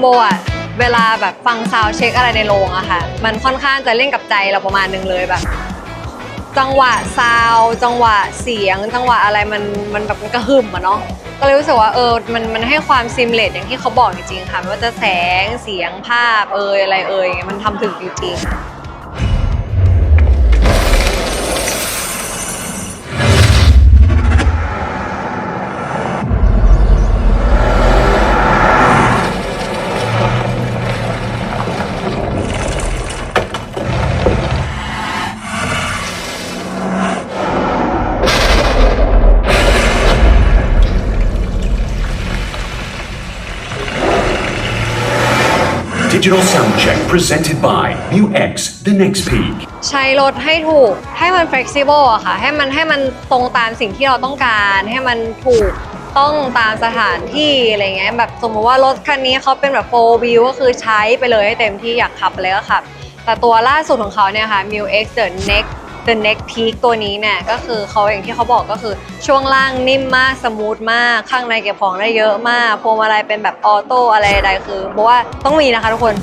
โบอะเวลาแบบฟังซาวเช็คอะไรในโรงอะค่ะ มันค่อนข้างจะเล่นกับใจเราประมาณนึงเลยแบบ จังหวะซาวจังหวะเสียง จังหวะอะไรมันมันแบบมันกระหึ่มอะเนาะก็เลยรู้สึกว่าเออมันมันให้ความซิมเลตอย่างที่เขาบอกจริงๆค่ะไม่ว่าจะแสงเสียงภาพเอยอะไรเอยอมันทำถึงจริงๆ Digital sound check presented by New X The Next Peak. ใช้รถให้ถูก ให้มัน flexible อะค่ะ ให้มันให้มันตรงตามสิ่งที่เราต้องการ ให้มันถูกต้องตามสถานที่อะไรเงี้ย แบบสมมติว่ารถคันนี้เขาเป็นแบบ four wheel ก็คือใช้ไปเลยให้เต็มที่อยากขับอะไรก็ขับ แต่ตัวล่าสุดของเขาเนี่ยค่ะ Mu X The Next The Next Peak ตัวนี้เนี่ยก็คือเขาอย่างที่เขาบอกก็คือช่วงล่างนิ่มมากสมูทมาก ข้างในเก็บของได้เยอะมากพวงมาลัยเป็นแบบออโต้อะไรใดคือเพราะว่าต้องมีนะคะทุกคน